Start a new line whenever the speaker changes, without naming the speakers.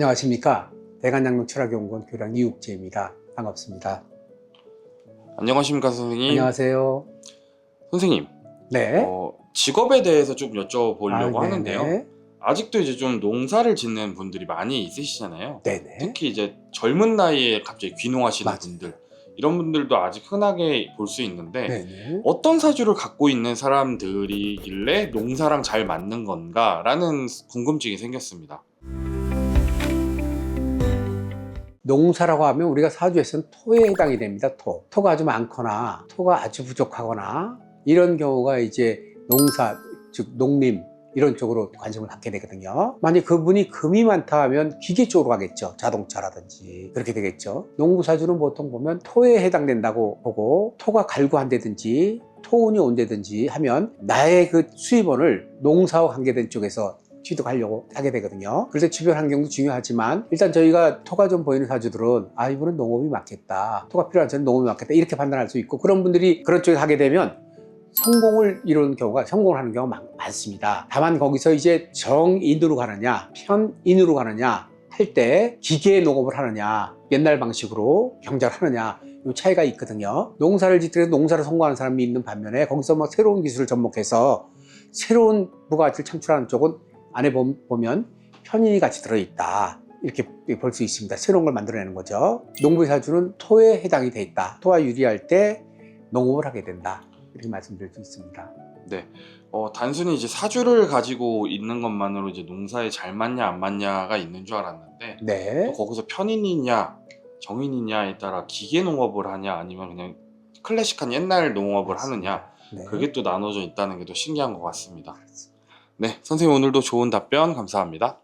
안녕하십니까. 대관장로 철학연구원 교장 이육재입니다. 반갑습니다.
안녕하십니까 선생님.
안녕하세요.
선생님,
네.
어, 직업에 대해서 좀 여쭤보려고
아, 네네.
하는데요. 아직도 이제 좀 농사를 짓는 분들이 많이 있으시잖아요.
네네.
특히 이제 젊은 나이에 갑자기 귀농하시는
맞아요.
분들 이런 분들도 아직 흔하게 볼 수 있는데
네네.
어떤 사주를 갖고 있는 사람들이길래 농사랑 잘 맞는 건가라는 궁금증이 생겼습니다.
농사라고 하면 우리가 사주에서는 토에 해당이 됩니다. 토. 토가 아주 많거나 토가 아주 부족하거나 이런 경우가 이제 농사, 즉 농림 이런 쪽으로 관심을 갖게 되거든요. 만약 그분이 금이 많다 하면 기계 쪽으로 가겠죠. 자동차라든지 그렇게 되겠죠. 농부 사주는 보통 보면 토에 해당된다고 보고 토가 갈구한다든지 토운이 온다든지 하면 나의 그 수입원을 농사와 관계된 쪽에서 취득하려고 하게 되거든요. 그래서 주변 환경도 중요하지만 일단 저희가 토가 좀 보이는 사주들은 아 이분은 농업이 맞겠다. 토가 필요한 저는 농업이 맞겠다. 이렇게 판단할 수 있고 그런 분들이 그런 쪽에 가게 되면 성공을 이루는 경우가 성공을 하는 경우가 많, 많습니다. 다만 거기서 이제 정인으로 가느냐 편인으로 가느냐 할 때 기계 농업을 하느냐 옛날 방식으로 경작을 하느냐 이 차이가 있거든요. 농사를 짓더라도 농사를 성공하는 사람이 있는 반면에 거기서 막 새로운 기술을 접목해서 새로운 부가가치를 창출하는 쪽은 안에 보- 보면 편인이 같이 들어있다. 이렇게 볼 수 있습니다. 새로운 걸 만들어내는 거죠. 농부의 사주는 토에 해당이 돼 있다. 토와 유리할 때 농업을 하게 된다. 이렇게 말씀드릴 수 있습니다.
어, 단순히 이제 사주를 가지고 있는 것만으로 이제 농사에 잘 맞냐 안 맞냐가 있는 줄 알았는데
네.
또 거기서 편인이냐 정인이냐에 따라 기계 농업을 하냐 아니면 그냥 클래식한 옛날 농업을 하느냐
네.
그게 또 나눠져 있다는 게 또 신기한 것 같습니다. 네, 선생님 오늘도 좋은 답변 감사합니다.